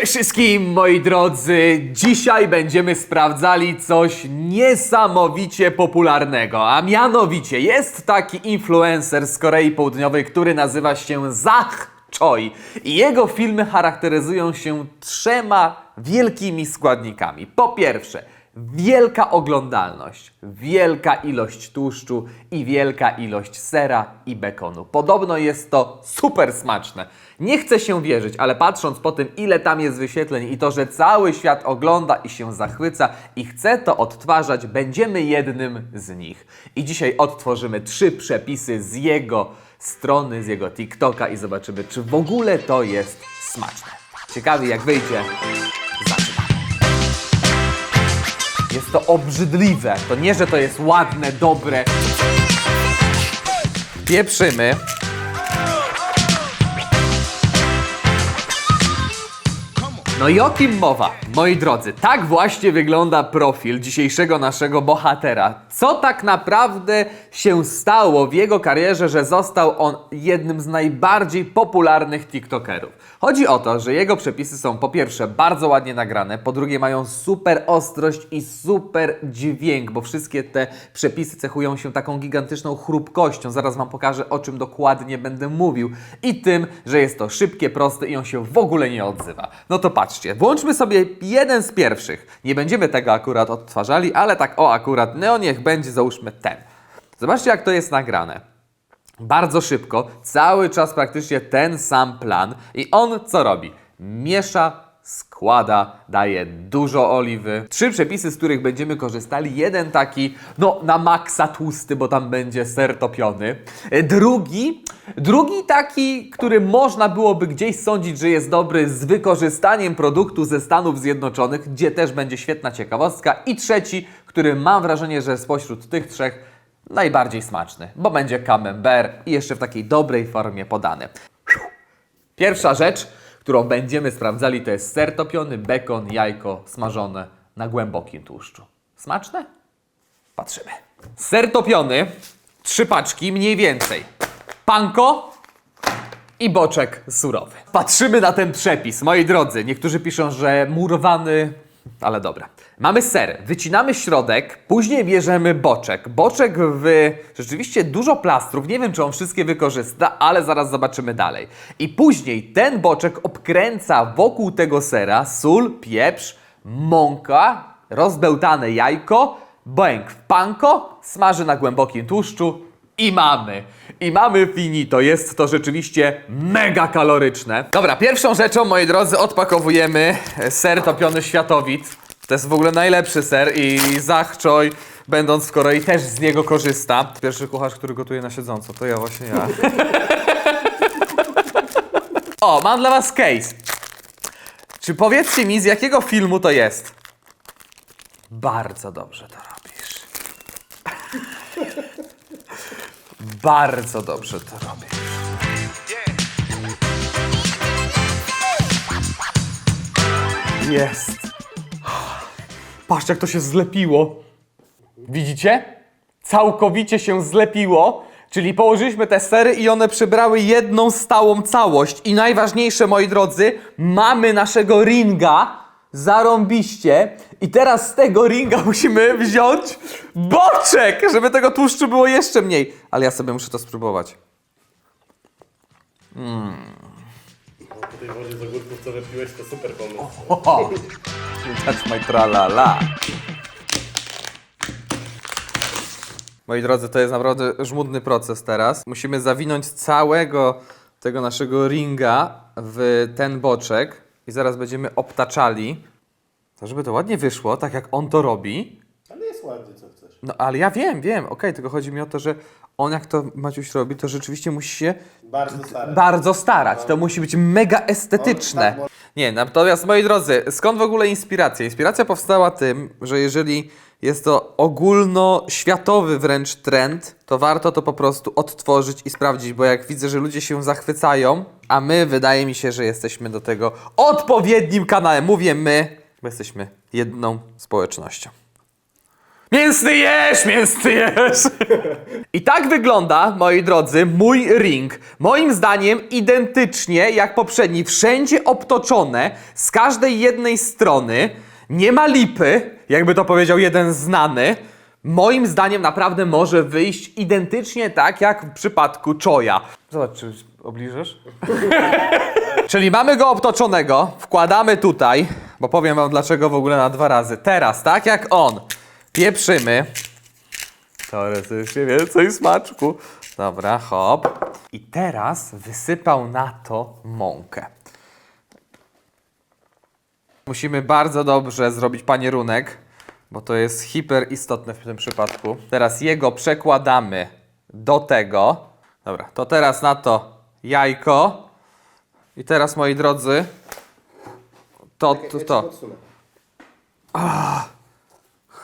Cześć wszystkim moi drodzy! Dzisiaj będziemy sprawdzali coś niesamowicie popularnego, a mianowicie jest taki influencer z Korei Południowej, który nazywa się Zach Choi i jego filmy charakteryzują się trzema wielkimi składnikami. Po pierwsze, wielka oglądalność, wielka ilość tłuszczu i wielka ilość sera i bekonu. Podobno jest to super smaczne. Nie chcę się wierzyć, ale patrząc po tym, ile tam jest wyświetleń i to, że cały świat ogląda i się zachwyca i chce to odtwarzać, będziemy jednym z nich. I dzisiaj odtworzymy trzy przepisy z jego strony, z jego TikToka i zobaczymy, czy w ogóle to jest smaczne. Ciekawi jak wyjdzie. Jest to obrzydliwe. To nie, że to jest ładne, dobre. Pieprzymy. No i o kim mowa? Moi drodzy, tak właśnie wygląda profil dzisiejszego naszego bohatera. Co tak naprawdę się stało w jego karierze, że został on jednym z najbardziej popularnych TikTokerów? Chodzi o to, że jego przepisy są po pierwsze bardzo ładnie nagrane, po drugie mają super ostrość i super dźwięk, bo wszystkie te przepisy cechują się taką gigantyczną chrupkością. Zaraz Wam pokażę, o czym dokładnie będę mówił. I tym, że jest to szybkie, proste i on się w ogóle nie odzywa. No to patrzcie, włączmy sobie jeden z pierwszych. Nie będziemy tego akurat odtwarzali, ale tak o akurat, no niech będzie załóżmy ten. Zobaczcie, jak to jest nagrane. Bardzo szybko, cały czas praktycznie ten sam plan. I on co robi? Miesza, składa, daje dużo oliwy. Trzy przepisy, z których będziemy korzystali. Jeden taki, no na maksa tłusty, bo tam będzie ser topiony. Drugi, drugi taki, który można byłoby gdzieś sądzić, że jest dobry z wykorzystaniem produktu ze Stanów Zjednoczonych, gdzie też będzie świetna ciekawostka. I trzeci, który mam wrażenie, że spośród tych trzech najbardziej smaczny, bo będzie camembert i jeszcze w takiej dobrej formie podany. Pierwsza rzecz, którą będziemy sprawdzali, to jest ser topiony, bekon, jajko smażone na głębokim tłuszczu. Smaczne? Patrzymy. Ser topiony, trzy paczki mniej więcej. Panko i boczek surowy. Patrzymy na ten przepis, moi drodzy. Niektórzy piszą, że murowany, ale dobra. Mamy ser, wycinamy środek, później bierzemy boczek. Boczek w rzeczywiście dużo plastrów, nie wiem czy on wszystkie wykorzysta, ale zaraz zobaczymy dalej. I później ten boczek obkręca wokół tego sera sól, pieprz, mąka, rozbełtane jajko, bęk w panko, smaży na głębokim tłuszczu i mamy. I mamy finito. Jest to rzeczywiście mega kaloryczne. Dobra, pierwszą rzeczą, moi drodzy, odpakowujemy ser topiony światowit. To jest w ogóle najlepszy ser i Zach Choi, będąc w Korei, też z niego korzysta. Pierwszy kucharz, który gotuje na siedząco, to ja właśnie ja. o, mam dla was case. Czy powiedzcie mi, z jakiego filmu to jest? Bardzo dobrze to Bardzo dobrze to robisz. Jest. Patrzcie, jak to się zlepiło. Widzicie? Całkowicie się zlepiło. Czyli położyliśmy te sery i one przybrały jedną stałą całość. I najważniejsze, moi drodzy, mamy naszego ringa. Zarąbiście. I teraz z tego ringa musimy wziąć boczek, żeby tego tłuszczu było jeszcze mniej. Ale ja sobie muszę to spróbować. Po tej wodzie z ogórków, co wypiłeś, to super pomysł. That's my tralala. Moi drodzy, to jest naprawdę żmudny proces teraz. Musimy zawinąć całego tego naszego ringa w ten boczek i zaraz będziemy obtaczali. To żeby to ładnie wyszło, tak jak on to robi. Ale jest ładnie, co. No ale ja wiem, wiem, okej, tylko chodzi mi o to, że on jak to Maciuś robi, to rzeczywiście musi się Bardzo stare. bardzo starać. To musi być mega estetyczne. No, tak, Nie, natomiast moi drodzy, skąd w ogóle inspiracja? Inspiracja powstała tym, że jeżeli jest to ogólnoświatowy wręcz trend, to warto to po prostu odtworzyć i sprawdzić, bo jak widzę, że ludzie się zachwycają, a my wydaje mi się, że jesteśmy do tego odpowiednim kanałem. Mówię my, bo jesteśmy jedną społecznością. Mięsny jesz, mięsny jesz. I tak wygląda, moi drodzy, mój ring. Moim zdaniem identycznie jak poprzedni, wszędzie obtoczone z każdej jednej strony. Nie ma lipy, jakby to powiedział jeden znany. Moim zdaniem naprawdę może wyjść identycznie tak jak w przypadku Choya. Zobacz, czy obliżesz? Czyli mamy go obtoczonego, wkładamy tutaj, bo powiem wam dlaczego w ogóle na dwa razy. Teraz, tak jak on, pieprzymy. Teoretycznie więcej smaczku. Dobra, hop. I teraz wysypał na to mąkę. Musimy bardzo dobrze zrobić panierunek, bo to jest hiper istotne w tym przypadku. Teraz jego przekładamy do tego. Dobra, to teraz na to jajko. I teraz, moi drodzy, to, to, to.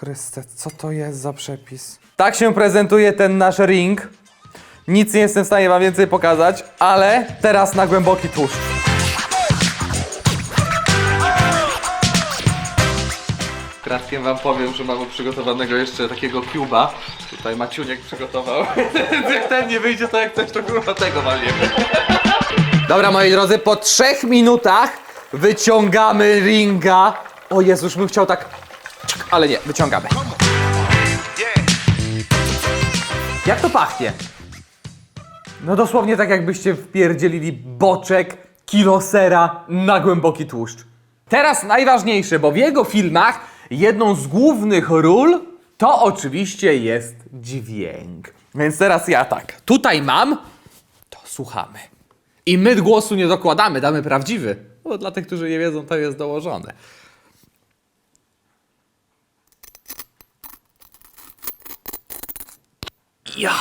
Chryste, co to jest za przepis? Tak się prezentuje ten nasz ring. Nic nie jestem w stanie wam więcej pokazać, ale teraz na głęboki tłuszcz. Kratkiem wam powiem, że mamy przygotowanego jeszcze takiego cuba. Tutaj Maciuniek przygotował. jak ten nie wyjdzie, to jak coś, to kurwa tego walniemy. Dobra, moi drodzy, po trzech minutach wyciągamy ringa. O Jezu, już bym chciał tak... Ale nie, wyciągamy. Jak to pachnie? No dosłownie tak jakbyście wpierdzielili boczek, kilo sera na głęboki tłuszcz. Teraz najważniejsze, bo w jego filmach jedną z głównych ról to oczywiście jest dźwięk. Więc teraz ja tak, tutaj mam, to słuchamy. I my głosu nie dokładamy, damy prawdziwy. Bo dla tych, którzy nie wiedzą, to jest dołożone. Ja.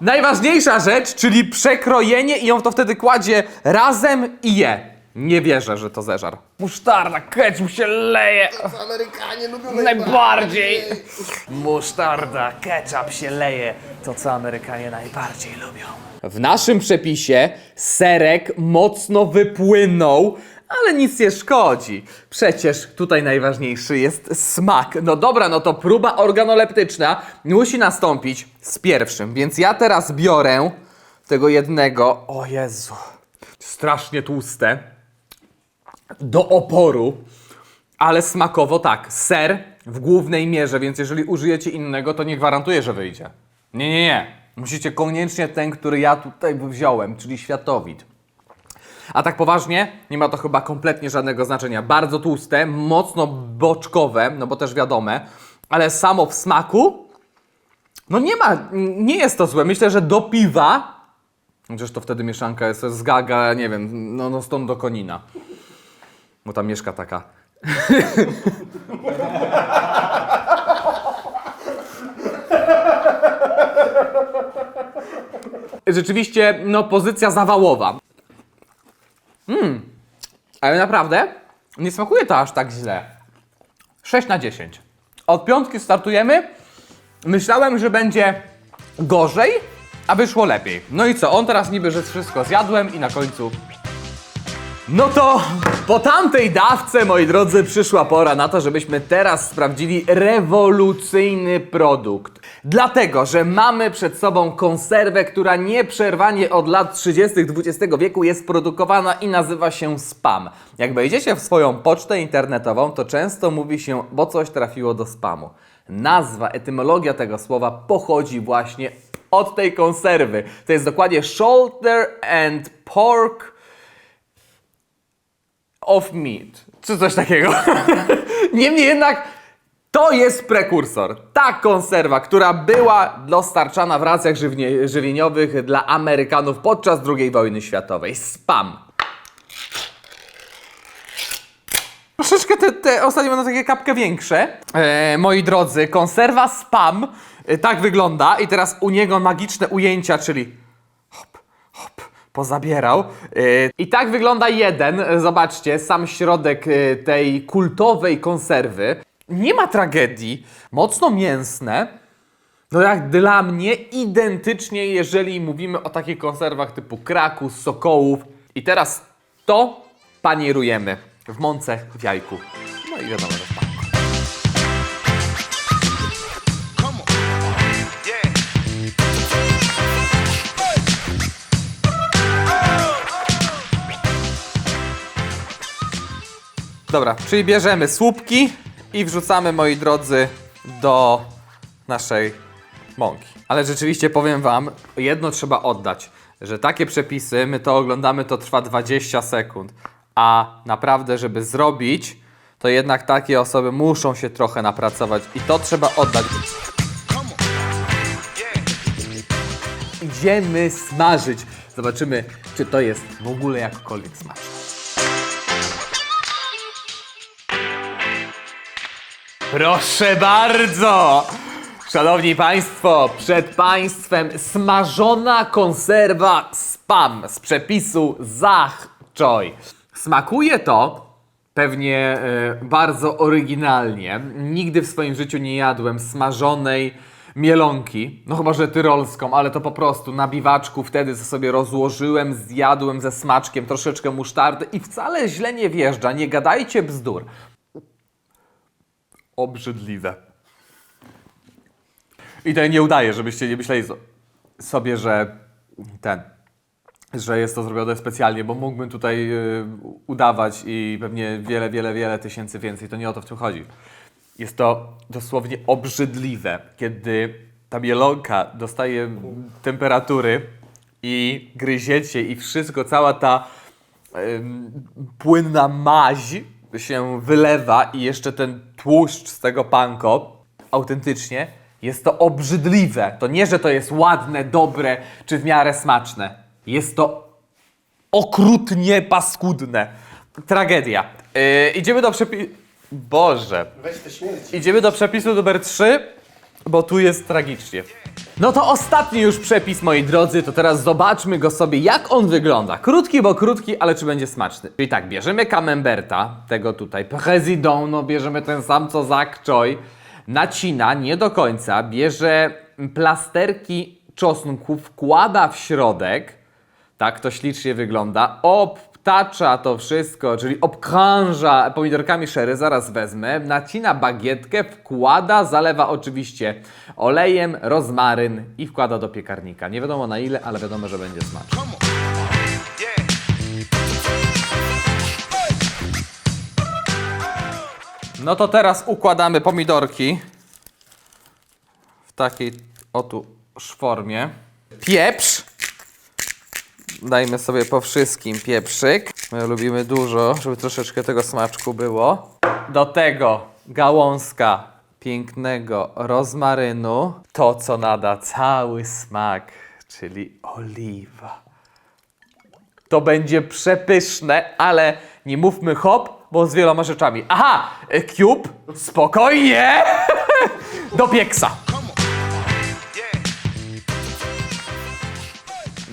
Najważniejsza rzecz, czyli przekrojenie i on to wtedy kładzie razem i je. Nie wierzę, że to zeżar. Musztarda, ketchup się leje. Amerykanie lubią Najbardziej. Musztarda, ketchup się leje. To, co Amerykanie najbardziej lubią. W naszym przepisie serek mocno wypłynął, ale nic nie szkodzi. Przecież tutaj najważniejszy jest smak. No dobra, no to próba organoleptyczna musi nastąpić z pierwszym. Więc ja teraz biorę tego jednego. O Jezu. Strasznie tłuste. Do oporu. Ale smakowo tak, ser w głównej mierze, więc jeżeli użyjecie innego, to nie gwarantuję, że wyjdzie. Nie, nie, nie. Musicie koniecznie ten, który ja tutaj wziąłem, czyli światowid. A tak poważnie, nie ma to chyba kompletnie żadnego znaczenia. Bardzo tłuste, mocno boczkowe, no bo też wiadome, ale samo w smaku, no nie ma, nie jest to złe. Myślę, że do piwa, chociaż to wtedy mieszanka jest z gaga, nie wiem, no, no stąd do konina. Bo tam mieszka taka. Rzeczywiście, no pozycja zawałowa. Mmm, ale naprawdę nie smakuje to aż tak źle. 6 na 10. Od piątki startujemy. Myślałem, że będzie gorzej, a wyszło lepiej. No i co? On teraz niby, że wszystko zjadłem i na końcu no to po tamtej dawce, moi drodzy, przyszła pora na to, żebyśmy teraz sprawdzili rewolucyjny produkt. Dlatego, że mamy przed sobą konserwę, która nieprzerwanie od lat 30. XX wieku jest produkowana i nazywa się spam. Jak wejdziecie w swoją pocztę internetową, to często mówi się, bo coś trafiło do spamu. Nazwa, etymologia tego słowa pochodzi właśnie od tej konserwy. To jest dokładnie shoulder and pork of meat, czy coś takiego. Niemniej jednak to jest prekursor. Ta konserwa, która była dostarczana w racjach żywnie, żywieniowych dla Amerykanów podczas II wojny światowej. Spam. Troszeczkę te, te ostatnie będą takie kapkę większe. E, moi drodzy, konserwa spam e, tak wygląda i teraz u niego magiczne ujęcia, czyli pozabierał. Yy, I tak wygląda jeden, zobaczcie, sam środek e, tej kultowej konserwy. Nie ma tragedii, mocno mięsne. No jak dla mnie identycznie, jeżeli mówimy o takich konserwach typu kraku, sokołów. I teraz to panierujemy w mące, w jajku. No i wiadomo, że Dobra, czyli bierzemy słupki i wrzucamy, moi drodzy, do naszej mąki. Ale rzeczywiście powiem wam, jedno trzeba oddać, że takie przepisy, my to oglądamy, to trwa 20 sekund. A naprawdę, żeby zrobić, to jednak takie osoby muszą się trochę napracować i to trzeba oddać. Idziemy smażyć. Zobaczymy, czy to jest w ogóle jakkolwiek smaczne. Proszę bardzo! Szanowni Państwo, przed Państwem smażona konserwa spam z przepisu Zach Choi. Smakuje to pewnie e, bardzo oryginalnie. Nigdy w swoim życiu nie jadłem smażonej mielonki. No chyba, że tyrolską, ale to po prostu na biwaczku wtedy sobie rozłożyłem, zjadłem ze smaczkiem troszeczkę musztardy i wcale źle nie wjeżdża. Nie gadajcie bzdur. Obrzydliwe. I tutaj nie udaję, żebyście nie myśleli so- sobie, że ten, że jest to zrobione specjalnie, bo mógłbym tutaj y, udawać i pewnie wiele, wiele, wiele tysięcy więcej. To nie o to w tym chodzi. Jest to dosłownie obrzydliwe, kiedy ta mielonka dostaje temperatury i gryziecie i wszystko, cała ta płynna maź się wylewa i jeszcze ten tłuszcz z tego panko, autentycznie, jest to obrzydliwe. To nie, że to jest ładne, dobre czy w miarę smaczne. Jest to okrutnie paskudne. Tragedia. Yy, idziemy do przepisu... Boże. Weź te śmierci. Idziemy do przepisu numer 3, bo tu jest tragicznie. No to ostatni już przepis, moi drodzy, to teraz zobaczmy go sobie, jak on wygląda. Krótki, bo krótki, ale czy będzie smaczny. Czyli tak, bierzemy camemberta, tego tutaj, président, no bierzemy ten sam co Zak Choi, nacina, nie do końca, bierze plasterki czosnku, wkłada w środek, tak to ślicznie wygląda. Obtacza to wszystko, czyli obkrąża pomidorkami szery, zaraz wezmę. Nacina bagietkę, wkłada, zalewa oczywiście olejem, rozmaryn i wkłada do piekarnika. Nie wiadomo na ile, ale wiadomo, że będzie smaczne. No to teraz układamy pomidorki w takiej oto szformie. Pieprz. Dajmy sobie po wszystkim pieprzyk. My lubimy dużo, żeby troszeczkę tego smaczku było. Do tego gałązka pięknego rozmarynu. To, co nada cały smak, czyli oliwa. To będzie przepyszne, ale nie mówmy hop, bo z wieloma rzeczami. Aha! e, Cube, spokojnie! Do pieksa.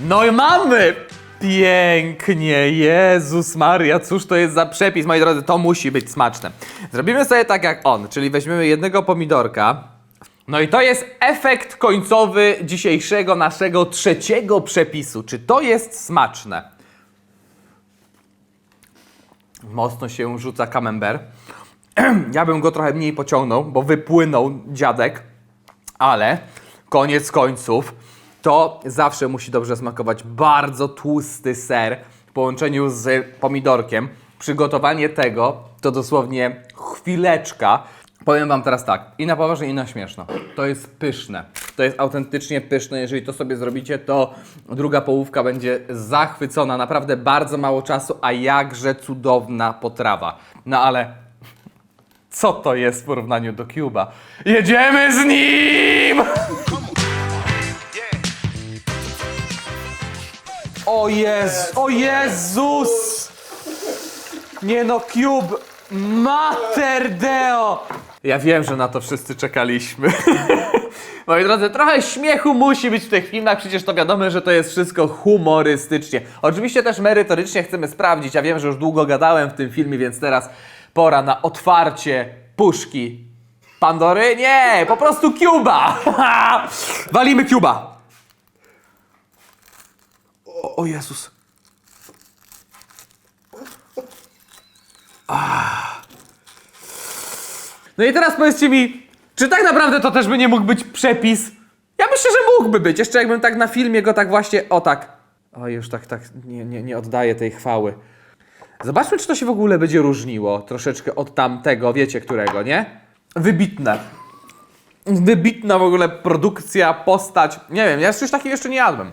No i mamy! Pięknie, Jezus Maria, cóż to jest za przepis, moi drodzy, to musi być smaczne. Zrobimy sobie tak jak on, czyli weźmiemy jednego pomidorka. No i to jest efekt końcowy dzisiejszego naszego trzeciego przepisu. Czy to jest smaczne? Mocno się rzuca camembert. Ja bym go trochę mniej pociągnął, bo wypłynął dziadek, ale koniec końców to zawsze musi dobrze smakować. Bardzo tłusty ser w połączeniu z pomidorkiem. Przygotowanie tego to dosłownie chwileczka. Powiem Wam teraz tak, i na poważnie, i na śmieszno. To jest pyszne. To jest autentycznie pyszne. Jeżeli to sobie zrobicie, to druga połówka będzie zachwycona. Naprawdę bardzo mało czasu, a jakże cudowna potrawa. No ale co to jest w porównaniu do Cuba? Jedziemy z nim! O Jezu, o Jezus! Nie no, Cube! Mater Deo! Ja wiem, że na to wszyscy czekaliśmy. Moi drodzy, trochę śmiechu musi być w tych filmach, przecież to wiadomo, że to jest wszystko humorystycznie. Oczywiście też merytorycznie chcemy sprawdzić. Ja wiem, że już długo gadałem w tym filmie, więc teraz pora na otwarcie puszki Pandory. Nie, po prostu Cuba! Walimy Cuba! O, Jezus. No i teraz powiedzcie mi, czy tak naprawdę to też by nie mógł być przepis? Ja myślę, że mógłby być. Jeszcze jakbym tak na filmie go tak właśnie, o tak. O, już tak, tak, nie, nie, nie oddaję tej chwały. Zobaczmy, czy to się w ogóle będzie różniło troszeczkę od tamtego, wiecie którego, nie? Wybitne. Wybitna w ogóle produkcja, postać. Nie wiem, ja coś takiego jeszcze nie jadłem.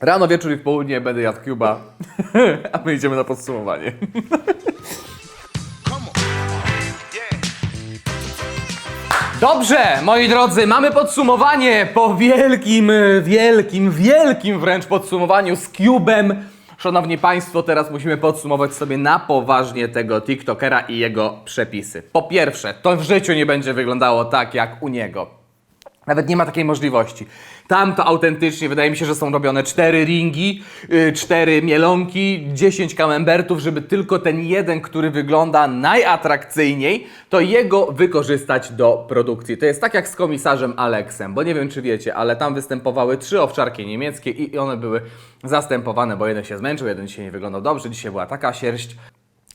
Rano, wieczór i w południe będę jadł Cuba, a my idziemy na podsumowanie. Dobrze, moi drodzy, mamy podsumowanie po wielkim, wielkim, wielkim wręcz podsumowaniu z Cubem. Szanowni Państwo, teraz musimy podsumować sobie na poważnie tego TikTokera i jego przepisy. Po pierwsze, to w życiu nie będzie wyglądało tak jak u niego. Nawet nie ma takiej możliwości. Tam to autentycznie wydaje mi się, że są robione cztery ringi, yy, cztery mielonki, 10 kamembertów, żeby tylko ten jeden, który wygląda najatrakcyjniej, to jego wykorzystać do produkcji. To jest tak jak z komisarzem Aleksem, bo nie wiem czy wiecie, ale tam występowały trzy owczarki niemieckie i one były zastępowane, bo jeden się zmęczył, jeden dzisiaj nie wyglądał dobrze, dzisiaj była taka sierść.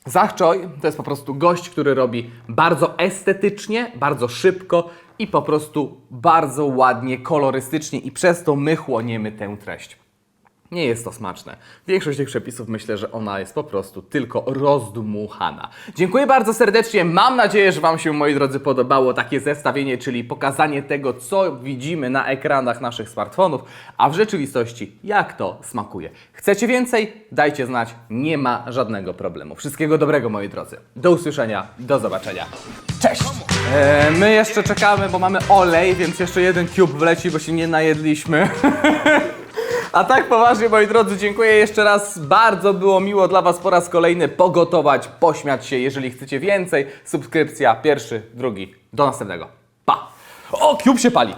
Zachczoj to jest po prostu gość, który robi bardzo estetycznie, bardzo szybko i po prostu bardzo ładnie, kolorystycznie i przez to my chłoniemy tę treść. Nie jest to smaczne. Większość tych przepisów myślę, że ona jest po prostu tylko rozdmuchana. Dziękuję bardzo serdecznie. Mam nadzieję, że Wam się, moi drodzy, podobało takie zestawienie, czyli pokazanie tego, co widzimy na ekranach naszych smartfonów, a w rzeczywistości jak to smakuje. Chcecie więcej? Dajcie znać. Nie ma żadnego problemu. Wszystkiego dobrego, moi drodzy. Do usłyszenia. Do zobaczenia. Cześć! E, my jeszcze czekamy, bo mamy olej, więc jeszcze jeden cube wleci, bo się nie najedliśmy. A tak poważnie, moi drodzy, dziękuję jeszcze raz. Bardzo było miło dla Was po raz kolejny pogotować, pośmiać się. Jeżeli chcecie więcej, subskrypcja, pierwszy, drugi. Do następnego. Pa! O, cube się pali.